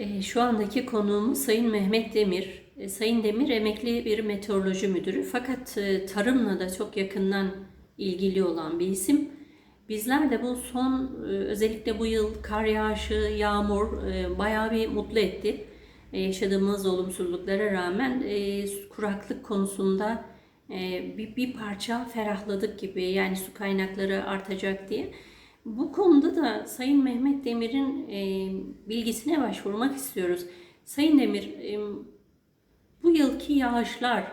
E, Şu andaki konuğumuz Sayın Mehmet Demir. E, Sayın Demir emekli bir meteoroloji müdürü fakat e, tarımla da çok yakından ilgili olan bir isim. Bizler de bu son e, özellikle bu yıl kar yağışı, yağmur e, bayağı bir mutlu etti. Yaşadığımız olumsuzluklara rağmen kuraklık konusunda bir parça ferahladık gibi yani su kaynakları artacak diye. Bu konuda da Sayın Mehmet Demir'in e, bilgisine başvurmak istiyoruz. Sayın Demir, e, bu yılki yağışlar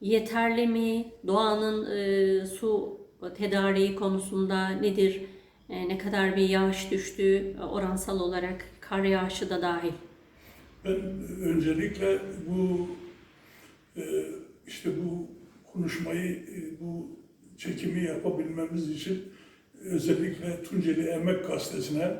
yeterli mi? Doğanın e, su tedariği konusunda nedir? E, ne kadar bir yağış düştü e, oransal olarak kar yağışı da dahil. Ben öncelikle bu e, işte bu konuşmayı, e, bu çekimi yapabilmemiz için özellikle Tunceli Emek Gazetesi'ne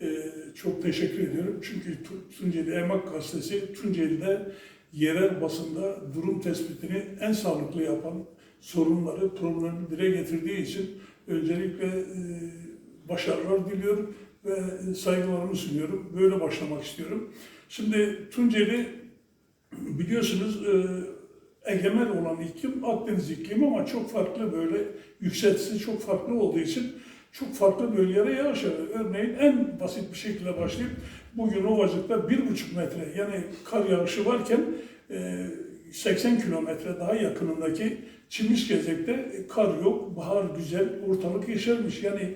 e, çok teşekkür ediyorum. Çünkü Tu- Tunceli Emek Gazetesi Tunceli'de yerel basında durum tespitini en sağlıklı yapan sorunları, problemleri dile getirdiği için öncelikle e, başarılar diliyorum ve saygılarımı sunuyorum. Böyle başlamak istiyorum. Şimdi Tunceli biliyorsunuz e, egemen olan iklim Akdeniz iklimi ama çok farklı böyle yükseltisi çok farklı olduğu için çok farklı bölgelere yağış yağıyor. Örneğin en basit bir şekilde başlayıp bugün Ovacık'ta bir buçuk metre yani kar yağışı varken e, 80 kilometre daha yakınındaki Çimişgezek'te kar yok, bahar güzel, ortalık yeşermiş. Yani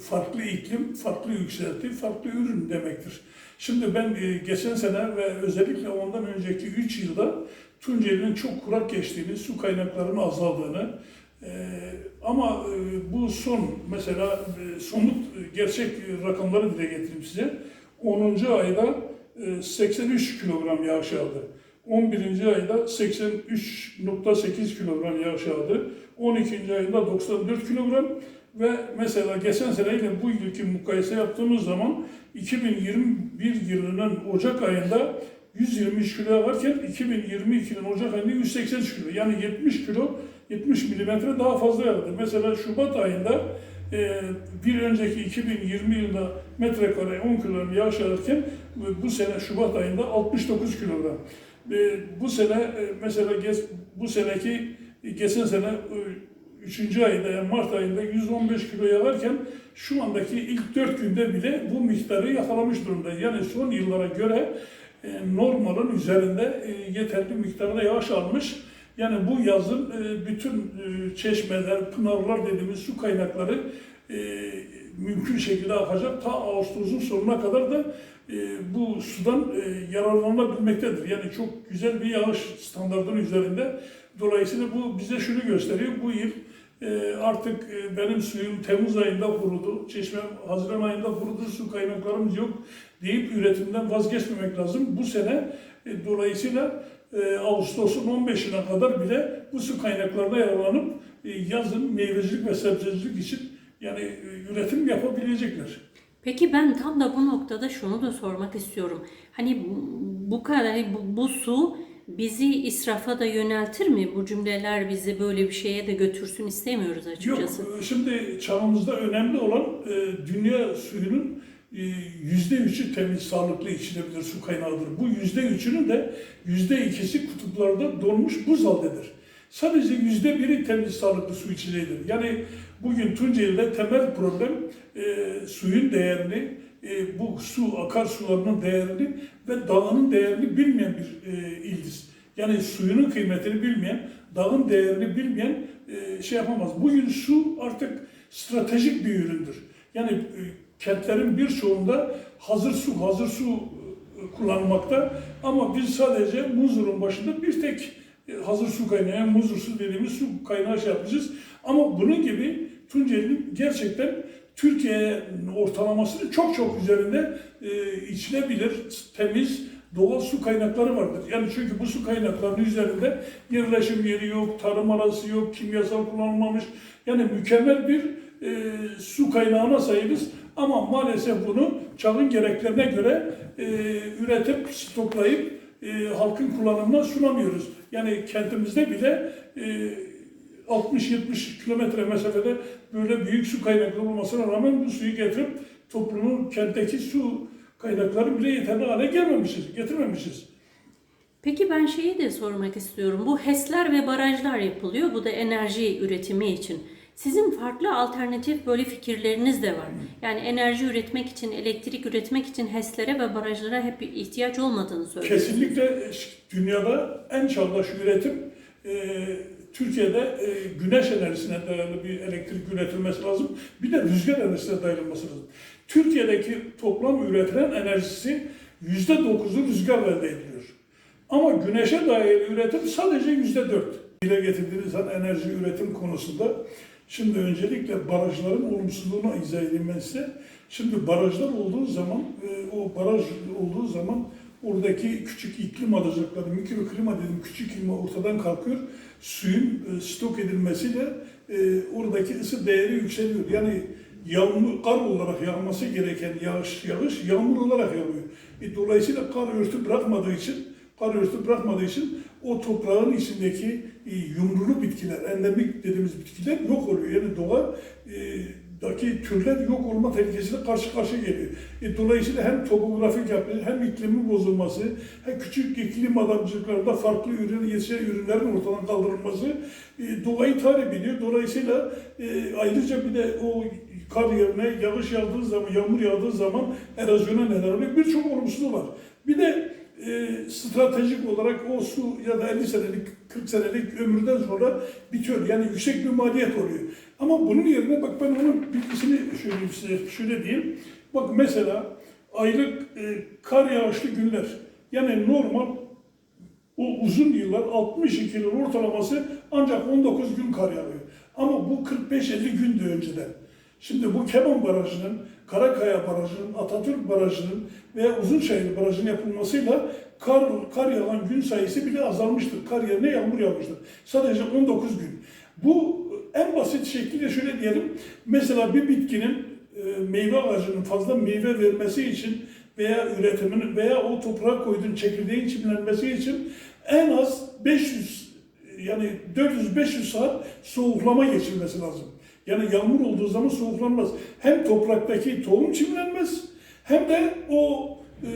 farklı iklim, farklı yükselti, farklı ürün demektir. Şimdi ben e, geçen sene ve özellikle ondan önceki 3 yılda Tunceli'nin çok kurak geçtiğini, su kaynaklarının azaldığını e, ama e, bu son mesela e, somut e, gerçek rakamları dile getireyim size. 10. ayda e, 83 kilogram yağış yağdı. 11. ayda 83.8 kilogram yağış yağdı. 12. ayında 94 kilogram ve mesela geçen seneyle bu yılki mukayese yaptığımız zaman 2021 yılının Ocak ayında 123 kilo varken 2022'nin Ocak ayında 183 kilo. Yani 70 kilo 70 milimetre daha fazla yağdı. Mesela Şubat ayında e, bir önceki 2020 yılında metrekare 10 kilogram yağış yağarken e, bu sene Şubat ayında 69 kilogram. E, bu sene e, mesela geç, bu seneki e, geçen sene e, 3. ayda yani Mart ayında 115 kilo yağarken şu andaki ilk 4 günde bile bu miktarı yakalamış durumda. Yani son yıllara göre e, normalin üzerinde e, yeterli miktarda yağış almış. Yani bu yazın e, bütün çeşmeler, pınarlar dediğimiz su kaynakları mümkün şekilde akacak. Ta Ağustos'un sonuna kadar da bu sudan yararlanabilmektedir. Yani çok güzel bir yağış standartının üzerinde. Dolayısıyla bu bize şunu gösteriyor. Bu yıl artık benim suyum Temmuz ayında kurudu, çeşmem Haziran ayında kurudu, su kaynaklarımız yok deyip üretimden vazgeçmemek lazım. Bu sene e, dolayısıyla e, Ağustos'un 15'ine kadar bile bu su kaynaklarına yararlanıp e, yazın meyvecilik ve sebzecilik için yani e, üretim yapabilecekler. Peki ben tam da bu noktada şunu da sormak istiyorum. Hani bu- kadar hani bu, bu su bizi israfa da yöneltir mi? Bu cümleler bizi böyle bir şeye de götürsün istemiyoruz Yok, açıkçası. e, şimdi çağımızda önemli olan e, dünya suyunun yüzde üçü temiz, sağlıklı içilebilir su kaynağıdır. Bu yüzde üçünün de yüzde ikisi kutuplarda donmuş buzaldedir. Sadece yüzde biri temiz, sağlıklı su içilebilir. Yani bugün Tunceli'de temel problem e, suyun değerini, e, bu su akarsularının değerini ve dağının değerini bilmeyen bir e, ildiz. Yani suyunun kıymetini bilmeyen, dağın değerini bilmeyen e, şey yapamaz. Bugün su artık stratejik bir üründür. Yani e, kentlerin birçoğunda hazır su, hazır su e, kullanılmakta ama biz sadece Muzur'un başında bir tek e, hazır su kaynağı, yani Muzur su dediğimiz su kaynağı şey yapmışız. Ama bunun gibi Tunceli'nin gerçekten Türkiye ortalamasının çok çok üzerinde e, içilebilir, temiz, doğal su kaynakları vardır. Yani çünkü bu su kaynaklarının üzerinde yerleşim yeri yok, tarım arası yok, kimyasal kullanılmamış. Yani mükemmel bir e, su kaynağına sahibiz. Ama maalesef bunu çağın gereklerine göre e, üretip, stoklayıp e, halkın kullanımına sunamıyoruz. Yani kentimizde bile e, 60-70 kilometre mesafede böyle büyük su kaynakları olmasına rağmen bu suyu getirip toplumun kentteki su kaynakları bile yeterli hale gelmemişiz, getirmemişiz. Peki ben şeyi de sormak istiyorum. Bu HES'ler ve barajlar yapılıyor. Bu da enerji üretimi için. Sizin farklı alternatif böyle fikirleriniz de var. Yani enerji üretmek için, elektrik üretmek için HES'lere ve barajlara hep ihtiyaç olmadığını söylüyorsunuz. Kesinlikle dünyada en çağdaş üretim e, Türkiye'de e, güneş enerjisine dayalı bir elektrik üretilmesi lazım. Bir de rüzgar enerjisine dayanılması lazım. Türkiye'deki toplam üretilen enerjisi yüzde dokuzu rüzgarla elde ediliyor. Ama güneşe dayalı üretim sadece yüzde dört. Dile getirdiğiniz an enerji üretim konusunda şimdi öncelikle barajların olumsuzluğunu izah edeyim ben size. Şimdi barajlar olduğu zaman, e, o baraj olduğu zaman oradaki küçük iklim alacakları, mikroklima dedim küçük klima ortadan kalkıyor. Suyun e, stok edilmesiyle e, oradaki ısı değeri yükseliyor. Yani yağmur, kar olarak yağması gereken yağış, yağış yağmur olarak yağıyor. E, dolayısıyla kar örtü bırakmadığı için kar örtü bırakmadığı için o toprağın içindeki yumrulu bitkiler, endemik dediğimiz bitkiler yok oluyor. Yani doğa e, daki türler yok olma tehlikesiyle karşı karşıya geliyor. E, dolayısıyla hem topografik yapı, hem iklimi bozulması, hem küçük iklim adamcılıklarında farklı ürün, yetişen ürünlerin ortadan kaldırılması e, doğayı tahrip ediyor. Dolayısıyla e, ayrıca bir de o kar yerine yağış yağdığı zaman, yağmur yağdığı zaman erozyona neden oluyor. Birçok olumsuzluğu var. Bir de e, stratejik olarak o su ya da 50 senelik, 40 senelik ömürden sonra bitiyor. Yani yüksek bir maliyet oluyor. Ama bunun yerine bak ben onun bilgisini söyleyeyim size, şöyle diyeyim. Bak mesela aylık e, kar yağışlı günler. Yani normal o uzun yıllar 62 yılın ortalaması ancak 19 gün kar yağıyor. Ama bu 45-50 gündü önceden. Şimdi bu Keban Barajı'nın, Karakaya Barajı'nın, Atatürk Barajı'nın veya Uzunçayır Barajı'nın yapılmasıyla kar, kar yağan gün sayısı bile azalmıştır. Kar yerine yağmur yağmıştır. Sadece 19 gün. Bu en basit şekliyle şöyle diyelim. Mesela bir bitkinin e, meyve ağacının fazla meyve vermesi için veya üretiminin veya o toprağa koyduğun çekirdeğin çimlenmesi için en az 500 yani 400-500 saat soğuklama geçirmesi lazım. Yani yağmur olduğu zaman soğuklanmaz. Hem topraktaki tohum çimlenmez hem de o e,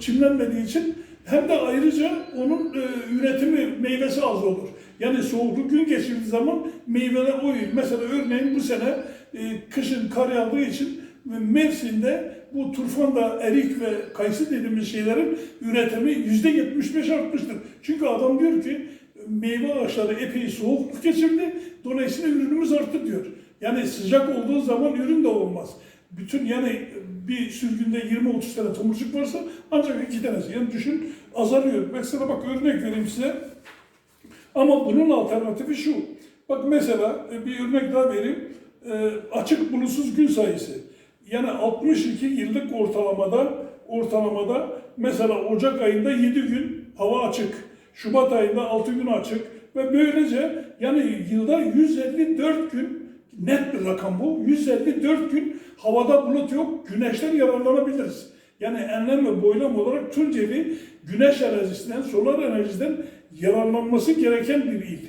çimlenmediği için hem de ayrıca onun e, üretimi meyvesi az olur. Yani soğukluk gün geçirdiği zaman meyveler uyuyor. Mesela örneğin bu sene e, kışın kar yağdığı için Mersin'de bu turfanda, erik ve kayısı dediğimiz şeylerin üretimi yüzde 75 artmıştır. Çünkü adam diyor ki meyve ağaçları epey soğukluk geçirdi. Dolayısıyla ürünümüz arttı diyor. Yani sıcak olduğu zaman ürün de olmaz. Bütün yani bir sürgünde 20-30 tane tomurcuk varsa ancak iki tanesi. Yani düşün azalıyor. Mesela bak örnek vereyim size. Ama bunun alternatifi şu. Bak mesela e, bir örnek daha vereyim. E, açık bulutsuz gün sayısı. Yani 62 yıllık ortalamada ortalamada mesela Ocak ayında 7 gün hava açık. Şubat ayında 6 gün açık ve böylece yani yılda 154 gün net bir rakam bu. 154 gün havada bulut yok, güneşten yararlanabiliriz. Yani enlem ve boylam olarak Tunceli güneş enerjisinden, solar enerjiden yararlanması gereken bir il.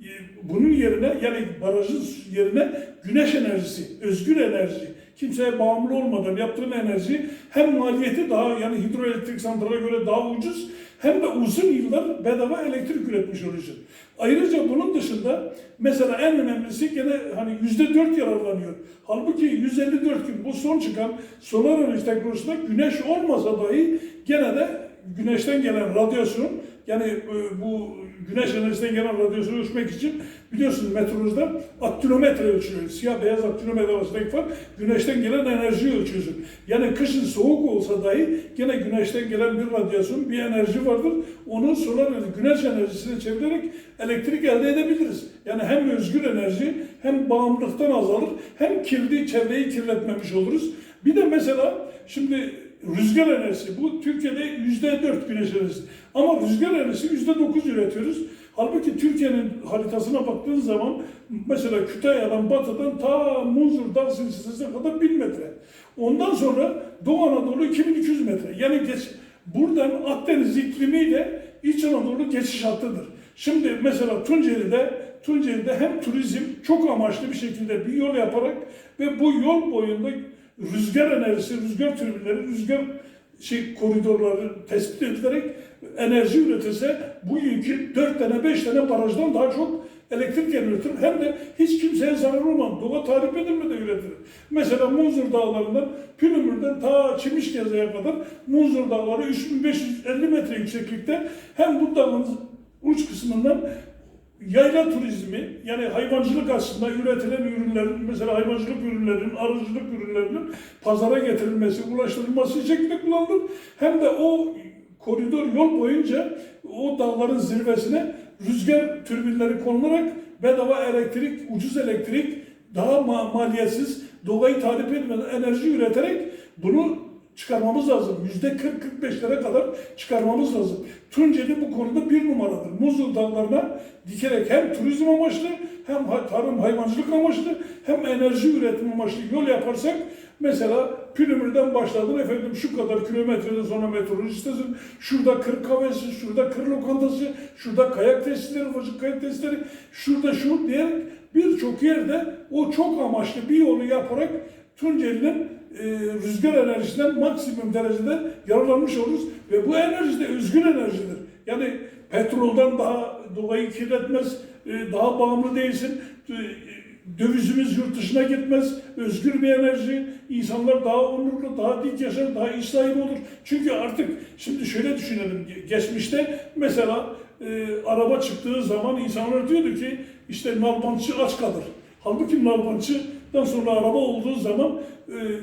E, Bunun yerine yani barajın yerine güneş enerjisi, özgür enerji, kimseye bağımlı olmadan yaptığın enerji hem maliyeti daha yani hidroelektrik santrale göre daha ucuz hem de uzun yıllar bedava elektrik üretmiş oluyorsun. Ayrıca bunun dışında mesela en önemlisi gene hani yüzde dört yararlanıyor. Halbuki 154 gün bu son çıkan solar enerji teknolojisinde güneş olmasa dahi gene de güneşten gelen radyasyon yani e, bu güneş enerjisinden gelen radyasyonu ölçmek için biliyorsunuz metrolojide aktilometre ölçülüyor. Siyah beyaz aktilometre arasındaki fark güneşten gelen enerjiyi ölçüyorsun. Yani kışın soğuk olsa dahi gene güneşten gelen bir radyasyon, bir enerji vardır. Onu solar güneş enerjisine çevirerek elektrik elde edebiliriz. Yani hem özgür enerji hem bağımlılıktan azalır hem kirli çevreyi kirletmemiş oluruz. Bir de mesela şimdi rüzgar enerjisi bu Türkiye'de yüzde dört güneş enerjisi. Ama rüzgar enerjisi yüzde dokuz üretiyoruz. Halbuki Türkiye'nin haritasına baktığın zaman mesela Kütahya'dan batıdan ta Munzur Dağ silsilesine kadar 1000 metre. Ondan sonra Doğu Anadolu 2200 metre. Yani geç, buradan Akdeniz iklimiyle İç Anadolu geçiş hattıdır. Şimdi mesela Tunceli'de Tunceli'de hem turizm çok amaçlı bir şekilde bir yol yaparak ve bu yol boyunda rüzgar enerjisi, rüzgar türbinleri, rüzgar şey koridorları tespit edilerek enerji üretilse bugünkü 4 tane 5 tane barajdan daha çok elektrik üretir. Hem de hiç kimseye zarar olmaz. Doğa tarif edilmeden üretilir. Mesela Munzur Dağları'ndan Pülümür'den ta Çimişgeze'ye kadar Munzur Dağları 3550 metre yükseklikte hem bu dağın uç kısmından yayla turizmi yani hayvancılık aslında üretilen ürünlerin mesela hayvancılık ürünlerinin, arıcılık ürünlerinin pazara getirilmesi, ulaştırılması şeklinde kullanılır. Hem de o koridor yol boyunca o dağların zirvesine rüzgar türbinleri konularak bedava elektrik, ucuz elektrik, daha ma- maliyetsiz, doğayı tarif etmeden enerji üreterek bunu çıkarmamız lazım. Yüzde 40-45'lere kadar çıkarmamız lazım. Tunceli bu konuda bir numaradır. Muzul dağlarına dikerek hem turizm amaçlı hem tarım hayvancılık amaçlı hem enerji üretim amaçlı yol yaparsak mesela Pülümür'den başladın efendim şu kadar kilometreden sonra meteoroloji sitesi, şurada kır kahvesi, şurada kır lokantası, şurada kayak testleri, ufacık kayak testleri, şurada şu diye birçok yerde o çok amaçlı bir yolu yaparak Tunceli'nin e, rüzgar enerjisinden maksimum derecede yararlanmış oluruz ve bu enerji de özgür enerjidir. Yani petrolden daha doğayı kirletmez, e, daha bağımlı değilsin. E, Dövizimiz yurt dışına gitmez, özgür bir enerji, insanlar daha onurlu, daha dik yaşar, daha iş sahibi olur. Çünkü artık şimdi şöyle düşünelim, geçmişte mesela e, araba çıktığı zaman insanlar diyordu ki işte nalbantçı aç kalır. Halbuki nalbantçıdan sonra araba olduğu zaman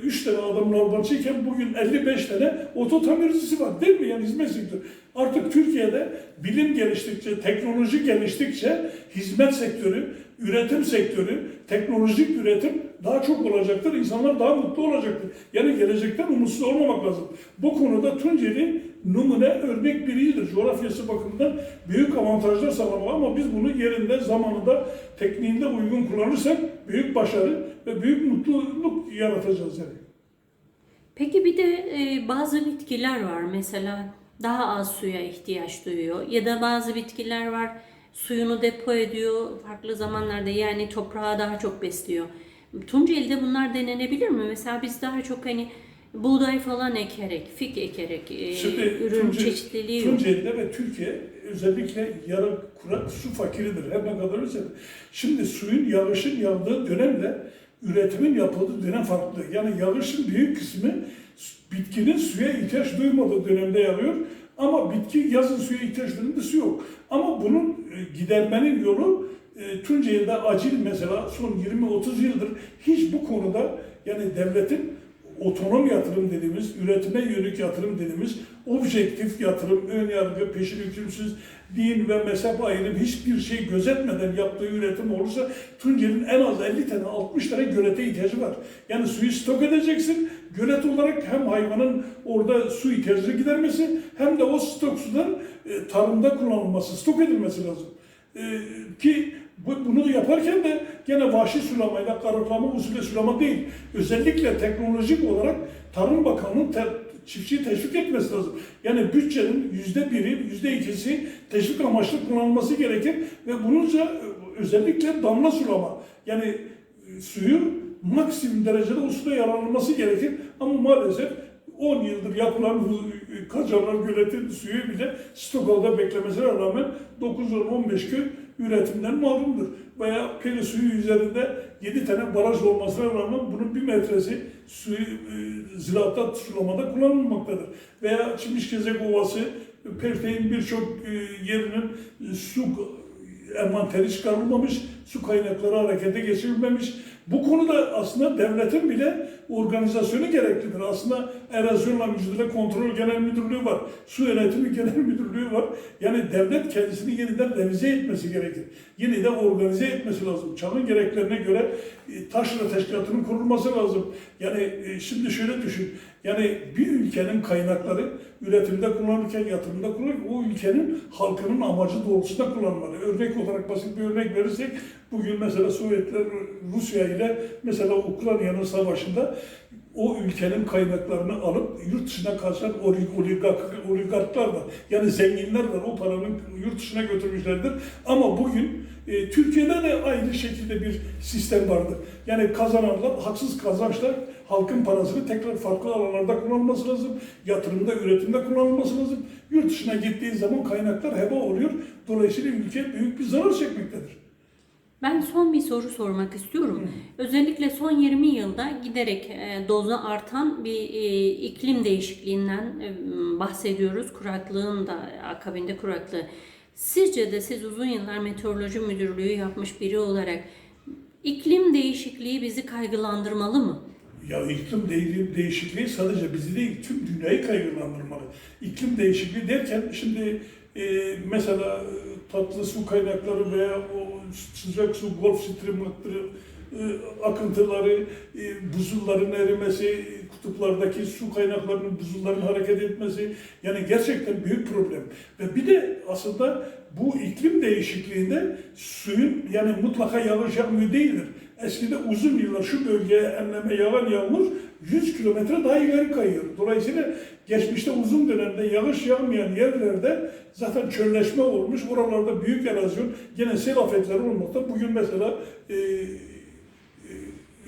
3 tane adam nalbantçıyken bugün 55 tane oto tamircisi var değil mi? Yani hizmet sektörü. Artık Türkiye'de bilim geliştikçe, teknoloji geliştikçe hizmet sektörü, üretim sektörü, teknolojik üretim daha çok olacaktır. İnsanlar daha mutlu olacaktır. Yani gelecekten umutsuz olmamak lazım. Bu konuda Tunceli numune örnek bir. Coğrafyası bakımından büyük avantajlar sağlamalı ama biz bunu yerinde, zamanında, tekniğinde uygun kullanırsak büyük başarı ve büyük mutluluk yaratacağız yani. Peki bir de e, bazı bitkiler var mesela daha az suya ihtiyaç duyuyor ya da bazı bitkiler var suyunu depo ediyor farklı zamanlarda yani toprağı daha çok besliyor. Tunceli'de bunlar denenebilir mi? Mesela biz daha çok hani buğday falan ekerek, fik ekerek e, Şimdi ürün Tunceli- çeşitliliği yok. Tunceli'de ve Türkiye özellikle yarı kurak su fakiridir. Her ne kadar öylese de. Şimdi suyun yağışın yağdığı dönemle üretimin yapıldığı dönem farklı. Yani yağışın büyük kısmı bitkinin suya ihtiyaç duymadığı dönemde yağıyor. Ama bitki yazın suya ihtiyaç duyduğunda su yok. Ama bunun e, gidermenin yolu e, Tunceli'de acil mesela son 20-30 yıldır hiç bu konuda yani devletin otonom yatırım dediğimiz, üretime yönelik yatırım dediğimiz, objektif yatırım, ön yargı, peşin hükümsüz, din ve mezhep ayrımı hiçbir şey gözetmeden yaptığı üretim olursa Tunceli'nin en az 50 tane, 60 tane gölete ihtiyacı var. Yani suyu stok edeceksin, gölet olarak hem hayvanın orada su ihtiyacını gidermesi hem de o stok sudan e, tarımda kullanılması, stok edilmesi lazım. E, ki bu, bunu yaparken de gene vahşi sulamayla, karıklama usulü sulama değil. Özellikle teknolojik olarak Tarım Bakanı'nın te, çiftçiyi teşvik etmesi lazım. Yani bütçenin yüzde biri, yüzde ikisi teşvik amaçlı kullanılması gerekir ve bununca özellikle damla sulama. Yani e, suyu maksimum derecede o suda yararlanması gerekir ama maalesef 10 yıldır yapılan e, Kacalar Göleti suyu bile Stokal'da beklemesine rağmen 9-10-15 köy üretimden mahrumdur. Veya Peri suyu üzerinde 7 tane baraj olmasına rağmen bunun bir metresi suyu e, ziraatta sulamada kullanılmaktadır. Veya Çimişgezek Ovası, Perteğin birçok e, yerinin e, su envanteri çıkarılmamış, su kaynakları harekete geçirilmemiş. Bu konuda aslında devletin bile organizasyonu gereklidir. Aslında Erozyonla Mücadele Kontrol Genel Müdürlüğü var. Su Yönetimi Genel Müdürlüğü var. Yani devlet kendisini yeniden revize etmesi gerekir. Yeniden organize etmesi lazım. Çağın gereklerine göre e, taşra teşkilatının kurulması lazım. Yani e, şimdi şöyle düşün. Yani bir ülkenin kaynakları üretimde kullanırken, yatırımda kullanırken o ülkenin halkının amacı doğrultusunda kullanmalı. Örnek olarak basit bir örnek verirsek bugün mesela Sovyetler Rusya ile mesela Ukrayna'nın savaşında o ülkenin kaynaklarını alıp yurt dışına kaçan olig- oligark, oligarklar var. Yani zenginler var. O paranın yurt dışına götürmüşlerdir. Ama bugün e, Türkiye'de de aynı şekilde bir sistem vardır. Yani kazananlar haksız kazançlar halkın parasını tekrar farklı alanlarda kullanılması lazım. Yatırımda, üretimde kullanılması lazım. Yurt dışına gittiği zaman kaynaklar heba oluyor. Dolayısıyla ülke büyük bir zarar çekmektedir. Ben son bir soru sormak istiyorum. Özellikle son 20 yılda giderek e, dozu artan bir e, iklim değişikliğinden e, bahsediyoruz. Kuraklığın da akabinde kuraklığı. Sizce de siz uzun yıllar meteoroloji müdürlüğü yapmış biri olarak iklim değişikliği bizi kaygılandırmalı mı? Ya iklim de- değişikliği sadece bizi değil, tüm dünyayı kaygılandırmalı. İklim değişikliği derken şimdi e, mesela e, tatlı su kaynakları veya o sıcak su, Gulf Stream aktarı, e, akıntıları, e, buzulların erimesi, kutuplardaki su kaynaklarının, buzulların hareket etmesi yani gerçekten büyük problem. Ve bir de aslında bu iklim değişikliğinde suyun yani mutlaka yağış yağmıyor değildir. Eskiden uzun yıllar şu bölgeye enleme yağan yağmur 100 kilometre daha ileri kayıyor. Dolayısıyla geçmişte uzun dönemde yağış yağmayan yerlerde zaten çölleşme olmuş. Oralarda büyük erozyon, gene sel afetleri olmakta. Bugün mesela e,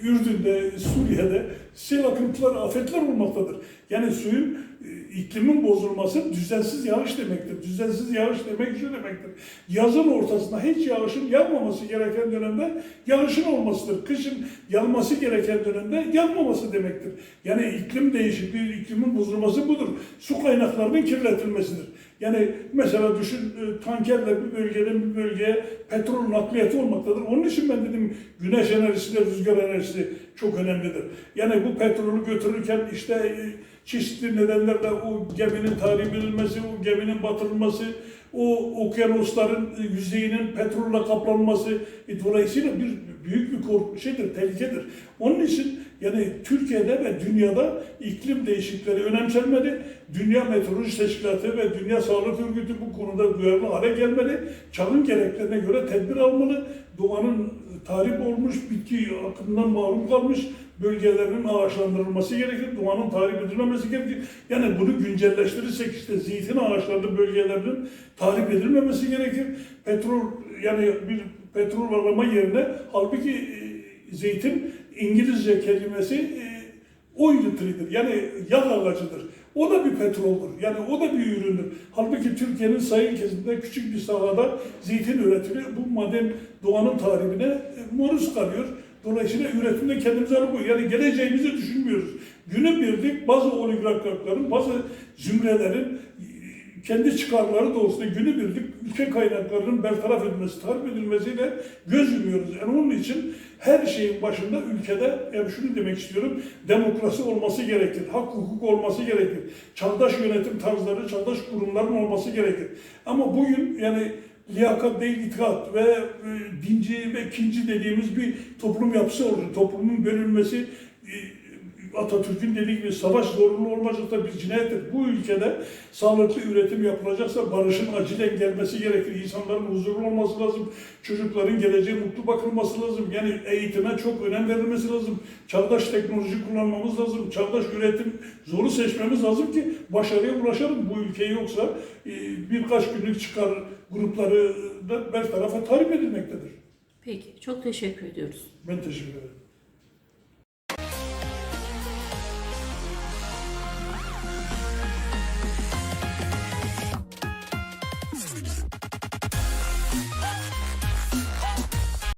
Ürdün'de, Suriye'de sel akıntıları, afetler olmaktadır. Yani suyun, e, iklimin bozulması düzensiz yağış demektir. Düzensiz yağış demek şu demektir. Yazın ortasında hiç yağışın yağmaması gereken dönemde yağışın olmasıdır. Kışın yağması gereken dönemde yağmaması demektir. Yani iklim değişikliği, iklimin bozulması budur. Su kaynaklarının kirletilmesidir. Yani mesela düşün e, tankerle bir bölgeden bir bölgeye petrol nakliyatı olmaktadır. Onun için ben dedim güneş enerjisi de rüzgar enerjisi çok önemlidir. Yani bu petrolü götürürken işte e, çeşitli nedenlerle o geminin tahrip edilmesi, o geminin batırılması, o okyanusların e, yüzeyinin petrolle kaplanması e, dolayısıyla bir büyük bir korku şeydir, tehlikedir. Onun için yani Türkiye'de ve dünyada iklim değişiklikleri önemsenmeli. Dünya Meteoroloji Teşkilatı ve Dünya Sağlık Örgütü bu konuda duyarlı hale gelmeli. Çağın gereklerine göre tedbir almalı. Doğanın tahrip olmuş, bitki akımından mahrum kalmış bölgelerinin ağaçlandırılması gerekir. Doğanın tahrip edilmemesi gerekir. Yani bunu güncelleştirirsek işte zeytin ağaçlarının bölgelerinin tahrip edilmemesi gerekir. Petrol yani bir petrol arama yerine halbuki e, zeytin İngilizce kelimesi e, oil tree'dir. Yani yağ ağacıdır. O da bir petroldur. Yani o da bir üründür. Halbuki Türkiye'nin sayın kesiminde küçük bir sahada zeytin üretimi bu maden doğanın tahribine e, maruz kalıyor. Dolayısıyla üretimde kendimizi alıkoyuyor. Yani geleceğimizi düşünmüyoruz. Günübirlik bazı oligarkların, bazı zümrelerin kendi çıkarları doğrultusunda günübirlik ülke kaynaklarının bertaraf edilmesi, tahrip edilmesiyle göz yumuyoruz. Yani onun için her şeyin başında ülkede, yani şunu demek istiyorum, demokrasi olması gerekir, hak hukuk olması gerekir, çağdaş yönetim tarzları, çağdaş kurumların olması gerekir. Ama bugün yani liyakat değil itaat ve e, dinci ve ikinci dediğimiz bir toplum yapısı oldu. Toplumun bölünmesi, e, Atatürk'ün dediği gibi savaş zorunlu olmayacaksa bir cinayettir. Bu ülkede sağlıklı üretim yapılacaksa barışın acilen gelmesi gerekir. İnsanların huzurlu olması lazım. Çocukların geleceğe mutlu bakılması lazım. Yani eğitime çok önem verilmesi lazım. Çağdaş teknoloji kullanmamız lazım. Çağdaş üretim zoru seçmemiz lazım ki başarıya ulaşalım. Bu ülke yoksa e, birkaç günlük çıkar grupları da bertarafa tahrip edilmektedir. Peki, çok teşekkür ediyoruz. Ben teşekkür ederim.